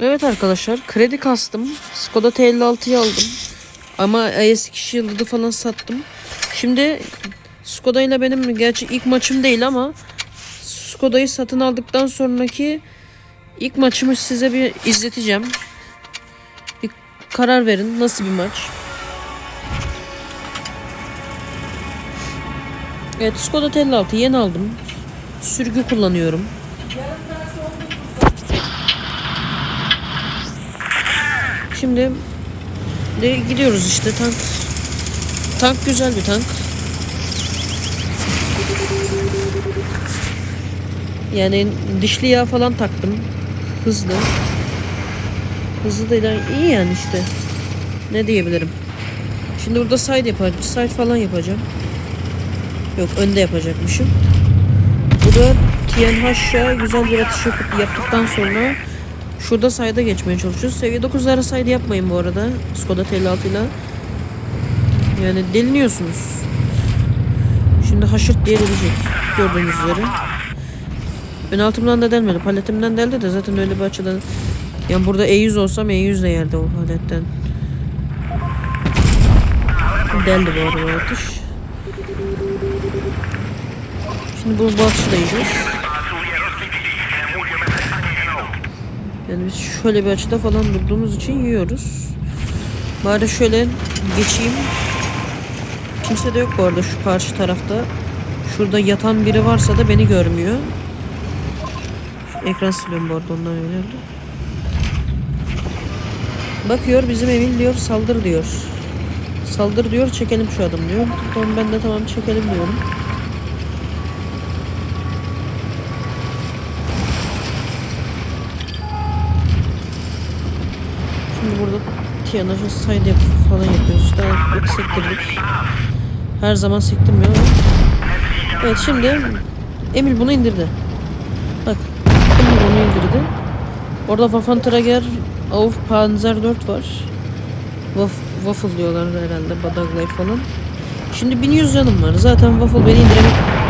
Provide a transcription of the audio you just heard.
Evet arkadaşlar kredi kastım. Skoda T56'yı aldım. Ama IS2 Shield'ı falan sattım. Şimdi Skoda ile benim gerçi ilk maçım değil ama Skoda'yı satın aldıktan sonraki ilk maçımı size bir izleteceğim. Bir karar verin nasıl bir maç. Evet Skoda T56 yeni aldım. Sürgü kullanıyorum. Şimdi de gidiyoruz işte tank. Tank güzel bir tank. Yani dişli yağ falan taktım. Hızlı. Hızlı değil iyi yani işte. Ne diyebilirim. Şimdi burada side yapacağım. Side falan yapacağım. Yok önde yapacakmışım. Burada TNH'ya güzel bir atış yapıp yaptıktan sonra şurada sayda geçmeye çalışıyoruz. Seviye 9'lara sayda yapmayın bu arada. Skoda T56 ile. Yani deliniyorsunuz. Şimdi haşırt diye delecek. Gördüğünüz üzere. Ön altımdan da delmedi. Paletimden deldi de zaten öyle bir açıdan. Yani burada E100 olsam E100 de yerde o paletten. Deldi bu arada atış. Şimdi bu, bu Yani biz şöyle bir açıda falan durduğumuz için yiyoruz. Bari şöyle geçeyim. Kimse de yok bu arada şu karşı tarafta. Şurada yatan biri varsa da beni görmüyor. Ekran siliyorum bu arada ondan öyle oldu. Bakıyor bizim Emin diyor saldır diyor. Saldır diyor çekelim şu adam diyor. Tamam ben de tamam çekelim diyorum. Şimdi burada Tiyanaj'a side yap falan yapıyoruz. İşte artık sektirdik. Her zaman sektirmiyor ama. Evet şimdi Emil bunu indirdi. Bak Emil bunu indirdi. Orada Waffen Trager Auf Panzer 4 var. Waf waffle diyorlar herhalde. Badaglay falan. Şimdi 1100 canım var. Zaten Waffle beni indiremez.